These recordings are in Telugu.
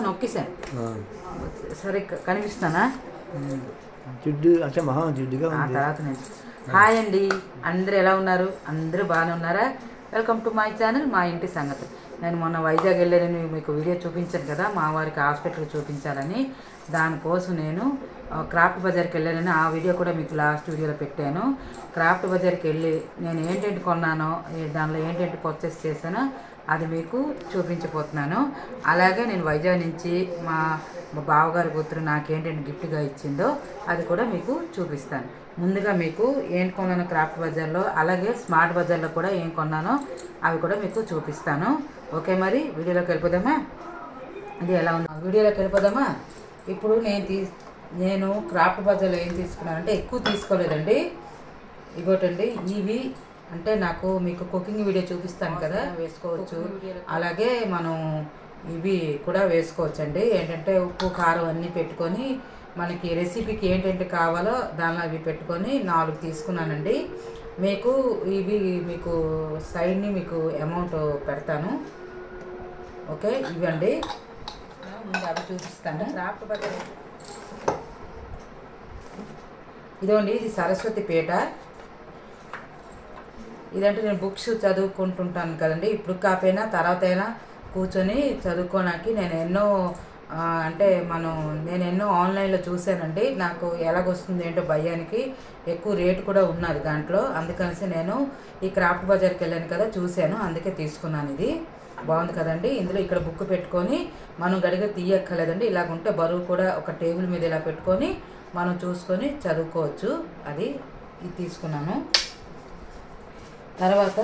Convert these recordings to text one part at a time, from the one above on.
నొక్కేసాను ఆ. సరే కనిపిస్తానా జిడ్డు అంటే మహా జిడ్డుగా ఆ తర్వాత నేను హాయ్ అండి. అందరూ ఎలా ఉన్నారు? అందరూ బాగానే ఉన్నారా? వెల్కమ్ టు మై ఛానల్ మా ఇంటి సంగతి. నేను మొన్న వైజాగ్ వెళ్ళానని మీకు వీడియో చూపించాను కదా మా వారికి హాస్పిటల్కి చూపించాలని. దానికోసం నేను క్రాఫ్ట్ బజార్కి వెళ్ళానని ఆ వీడియో కూడా మీకు లాస్ట్ వీడియోలో పెట్టాను. క్రాఫ్ట్ బజార్కి వెళ్ళి నేను ఏంటంటే కొన్నానో దానిలో ఏంటంటే పర్చేస్ చేశానో అది మీకు చూపించబోతున్నాను. అలాగే నేను వైజాగ్ నుంచి మా మా బావగారి కూతురు నాకేంటంటే గిఫ్ట్గా ఇచ్చిందో అది కూడా మీకు చూపిస్తాను. ముందుగా మీకు ఏం కొన్నాను క్రాఫ్ట్ బజార్లో అలాగే స్మార్ట్ బజార్లో కూడా ఏం కొన్నానో అవి కూడా మీకు చూపిస్తాను. ఓకే మరి వీడియోలోకి వెళ్ళిపోదామా? ఇది ఎలా ఉంది వీడియోలోకి వెళ్ళిపోదామా? ఇప్పుడు నేను తీ నేను క్రాఫ్ట్ బజార్లో ఏం తీసుకున్నానంటే ఎక్కువ తీసుకోలేదండి. ఇగోటండి ఇవి అంటే నాకు మీకు కుకింగ్ వీడియో చూపిస్తాను కదా? వేసుకోవచ్చు. అలాగే మనం ఇవి కూడా వేసుకోవచ్చు అండి ఏంటంటే ఉప్పు కారం అన్నీ పెట్టుకొని మనకి రెసిపీకి ఏంటంటే కావాలో దానిలో అవి పెట్టుకొని నాలుగు తీసుకున్నానండి. మీకు ఇవి మీకు సైడ్ని మీకు అమౌంట్ పెడతాను. ఓకే ఇవ్వండి. ముందు అవి చూపిస్తాను. క్రాఫ్ట్ ఇది సరస్వతి పీట. ఇదంటే నేను బుక్స్ చదువుకుంటుంటాను కదండి. ఇప్పుడు కాపోయినా తర్వాత అయినా కూర్చొని చదువుకోడానికి నేను ఎన్నో అంటే మనం నేను ఎన్నో ఆన్లైన్లో చూశానండి. నాకు ఎలాగొస్తుంది ఏంటో భయానికి ఎక్కువ రేటు కూడా ఉన్నది దాంట్లో. అందుకనేసి నేను ఈ క్రాఫ్ట్ బజార్కి వెళ్ళాను కదా చూశాను. అందుకే తీసుకున్నాను ఇది. బాగుంది కదండి. ఇందులో ఇక్కడ బుక్ పెట్టుకొని మనం గడిగా తీయక్కర్లేదండి. ఇలాగ ఉంటే బరువు కూడా ఒక టేబుల్ మీద ఇలా పెట్టుకొని మనం చూసుకొని చదువుకోవచ్చు. అది ఇది తీసుకున్నాను. తర్వాత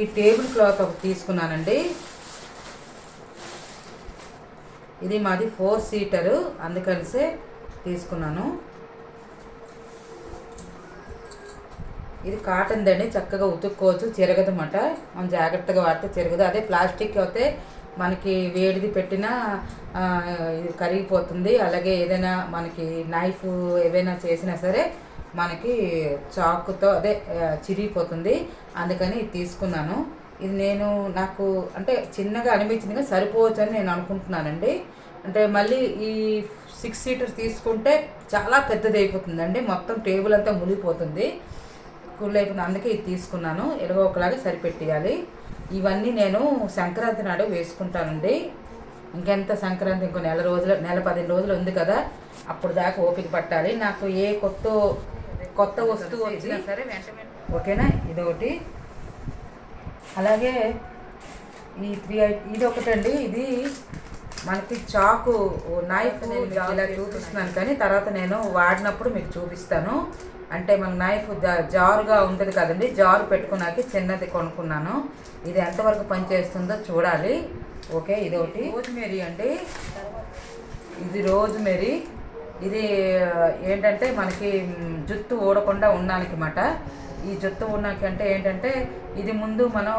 ఈ టేబుల్ క్లాత్ ఒకటి తీసుకున్నానండి. ఇది మాది ఫోర్ సీటరు అందుకలిసే తీసుకున్నాను. ఇది కాటన్ దండి చక్కగా ఉతుక్కోవచ్చు చిరగదన్నమాట. మనం జాగ్రత్తగా వాడితే చిరగదు. అదే ప్లాస్టిక్ అయితే మనకి వేడిది పెట్టినా ఇది కరిగిపోతుంది. అలాగే ఏదైనా మనకి నైఫ్ ఏవైనా చేసినా సరే మనకి చాకుతో అదే చిరిగిపోతుంది. అందుకని తీసుకున్నాను. ఇది నేను నాకు అంటే చిన్నగా అనిపించిందిగా సరిపోవచ్చు అని నేను అనుకుంటున్నానండి. అంటే మళ్ళీ ఈ సిక్స్ సీటర్స్ తీసుకుంటే చాలా పెద్దది అయిపోతుందండి మొత్తం టేబుల్ అంతా మునిగిపోతుంది. కూల్ అయిపోతుంది. అందుకే ఇది తీసుకున్నాను. ఎలాగో ఒకలాగా సరిపెట్టేయాలి. ఇవన్నీ నేను సంక్రాంతి నాడు వేసుకుంటానండి. ఇంకెంత సంక్రాంతి? ఇంకో నెల రోజులు నెల పదిహేను రోజులు ఉంది కదా. అప్పుడు దాకా ఓపిక పట్టాలి. నాకు ఏ కొత్త కొత్త వస్తువు వచ్చినా సరే వెంటనే ఓకేనా? ఇదొకటి. అలాగే ఈ త్రీ ఇది ఒకటండి. ఇది మనకి చాకు నైఫ్ నేను ఇలా చూపిస్తున్నాను కానీ తర్వాత నేను వాడినప్పుడు మీకు చూపిస్తాను. అంటే మన నైఫ్ జా- జారుగా ఉంటుంది కదండి. జారు పెట్టుకున్నాక చిన్నది కొనుక్కున్నాను. ఇది ఎంతవరకు పనిచేస్తుందో చూడాలి. ఓకే ఇది ఒకటి రోజ్మేరీ అండి. ఇది రోజ్మేరీ. ఇది ఏంటంటే మనకి జుట్టు ఊడకుండా ఉండడానికి మాట ఈ జుట్టు ఉండడానికి అంటే ఏంటంటే ఇది ముందు మనం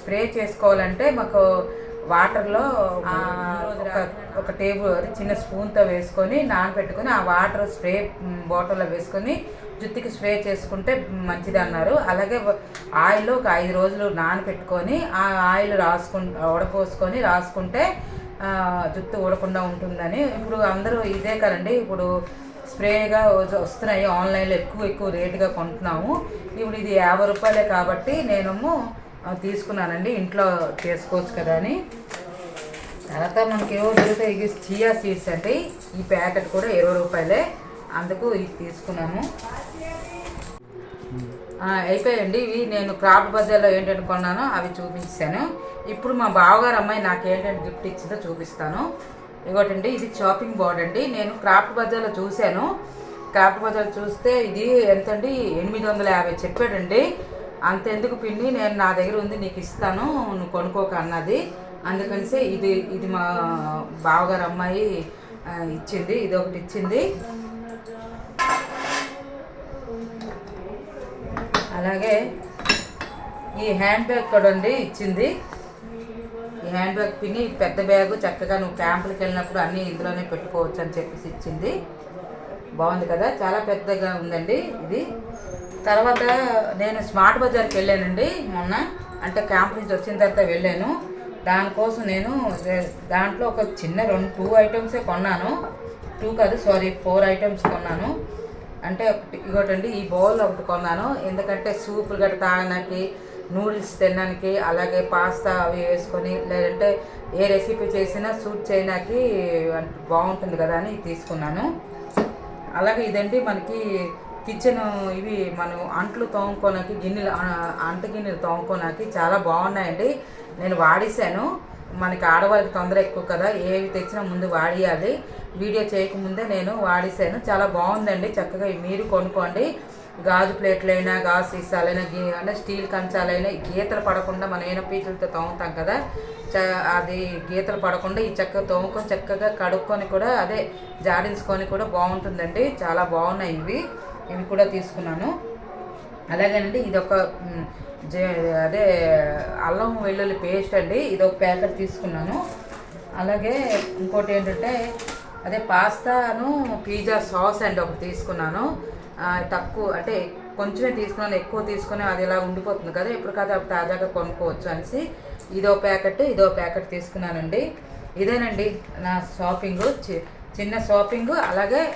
స్ప్రే చేసుకోవాలంటే మాకు వాటర్లో ఒక ఒక టేబుల్ అది చిన్న స్పూన్తో వేసుకొని నానబెట్టుకొని ఆ వాటర్ స్ప్రే బాటిల్లో వేసుకొని జుట్టుకి స్ప్రే చేసుకుంటే మంచిది అన్నారు అలాగే ఆయిల్ ఒక ఐదు రోజులు నానబెట్టుకొని ఆ ఆయిల్ రాసుకు ఉడపోసుకొని రాసుకుంటే జుట్టు ఊడకుండా ఉంటుందని. ఇప్పుడు అందరూ ఇదే కదండి ఇప్పుడు స్ప్రేగా వస్తున్నాయి ఆన్లైన్లో ఎక్కువ ఎక్కువ రేటుగా కొంటున్నాము. ఇప్పుడు ఇది యాభై రూపాయలే కాబట్టి నేనేమో తీసుకున్నానండి ఇంట్లో చేసుకోవచ్చు కదా అని. తర్వాత మనకి ఏవో దొరుకుతాయి చియా సీడ్స్ అండి. ఈ ప్యాకెట్ కూడా ఇరవై రూపాయలే. అందుకు ఇది తీసుకున్నాము. అయిపోయాయండి. ఇవి నేను క్రాఫ్ట్ బజార్లో ఏంటంటే కొన్నానో అవి చూపించాను. ఇప్పుడు మా బావగారు అమ్మాయి నాకు ఏంటంటే గిఫ్ట్ ఇచ్చిందో చూపిస్తాను. ఇవ్వటండి ఇది షాపింగ్ బోర్డ్ అండి. నేను క్రాఫ్ట్ బజార్లో చూశాను. క్రాఫ్ట్ బజార్ చూస్తే ఇది ఎంతండి? ఎనిమిది వందల యాభై చెప్పాడండి. అంతెందుకు పిన్ని నేను నా దగ్గర ఉంది నీకు ఇస్తాను నువ్వు కొనుక్కోక అన్నది. అందుకనిసే ఇది ఇది మా బావగారు అమ్మాయి ఇచ్చింది ఇది ఒకటి ఇచ్చింది. అలాగే ఈ హ్యాండ్ బ్యాగ్ కూడా అండి ఇచ్చింది. ఈ హ్యాండ్ బ్యాగ్ పిన్ని పెద్ద బ్యాగ్ చక్కగా నువ్వు క్యాంపులకు వెళ్ళినప్పుడు అన్నీ ఇందులోనే పెట్టుకోవచ్చు అని చెప్పేసి ఇచ్చింది. బాగుంది కదా? చాలా పెద్దగా ఉందండి ఇది. తర్వాత నేను స్మార్ట్ బజార్కి వెళ్ళానండి మొన్న. అంటే క్యాంప్ నుంచి వచ్చిన తర్వాత వెళ్ళాను. దానికోసం నేను దాంట్లో ఒక చిన్న రెండు టూ ఐటమ్సే కొన్నాను. టూ కాదు సారీ ఫోర్ ఐటమ్స్ కొన్నాను. అంటే ఒకటి ఇంకోటండి ఈ బౌల్ ఒకటి కొన్నాను. ఎందుకంటే సూపులు గట్రా తాగడానికి నూడిల్స్ తినడానికి అలాగే పాస్తా అవి వేసుకొని లేదంటే ఏ రెసిపీ చేసినా సూట్ చేయడానికి బాగుంటుంది కదా అని తీసుకున్నాను. అలాగే ఇదండి మనకి కిచెన్ ఇవి మనం అంట్లు తోముకోనకి గిన్నెలు అంట గిన్నెలు తోముకోనకి చాలా బాగున్నాయండి. నేను వాడేశాను. మనకి ఆడవాళ్ళకి తొందర ఎక్కువ కదా ఏవి తెచ్చినా ముందు వాడియాలి. వీడియో చేయకముందే నేను వాడేసాను చాలా బాగుందండి. చక్కగా మీరు కొనుక్కోండి. గాజు ప్లేట్లైనా గాజు సీసాలైనా గీ అంటే స్టీల్ కంచాలైనా గీతలు పడకుండా మన ఏమైనా పీచులతో తోముతాం కదా. చ అది గీతలు పడకుండా ఈ చక్కగా తోముకొని చక్కగా కడుక్కొని కూడా అదే జాడించుకొని కూడా బాగుంటుందండి. చాలా బాగున్నాయి ఇవి. ఇవి కూడా తీసుకున్నాను. అలాగేనండి ఇది ఒక అదే అల్లం వెల్లుల్లి పేస్ట్ అండి. ఇది ఒక ప్యాకెట్ తీసుకున్నాను. అలాగే ఇంకోటి ఏంటంటే అదే పాస్తాను పిజ్జా సాస్ అండి ఒకటి తీసుకున్నాను. తక్కువ అంటే కొంచెమే తీసుకున్నాను ఎక్కువ తీసుకుని అది ఇలా ఉండిపోతుంది కదా ఎప్పుడు కాదు తాజాగా కొనుక్కోవచ్చు అనేసి ఇదో ప్యాకెట్ ఇదో ప్యాకెట్ తీసుకున్నానండి. ఇదేనండి నా షాపింగ్ చి- చిన్న షాపింగ్ అలాగే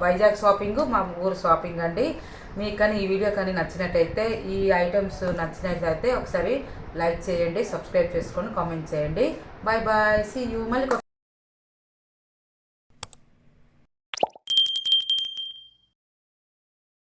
వైజాగ్ షాపింగ్ మా ఊరు షాపింగ్ అండి. మీకు కానీ ఈ వీడియో కానీ నచ్చినట్టయితే ఈ ఐటమ్స్ నచ్చినట్లయితే ఒకసారి లైక్ చేయండి సబ్స్క్రైబ్ చేసుకొని కామెంట్ చేయండి. బాయ్ బాయ్ సీ యూ మళ్ళీ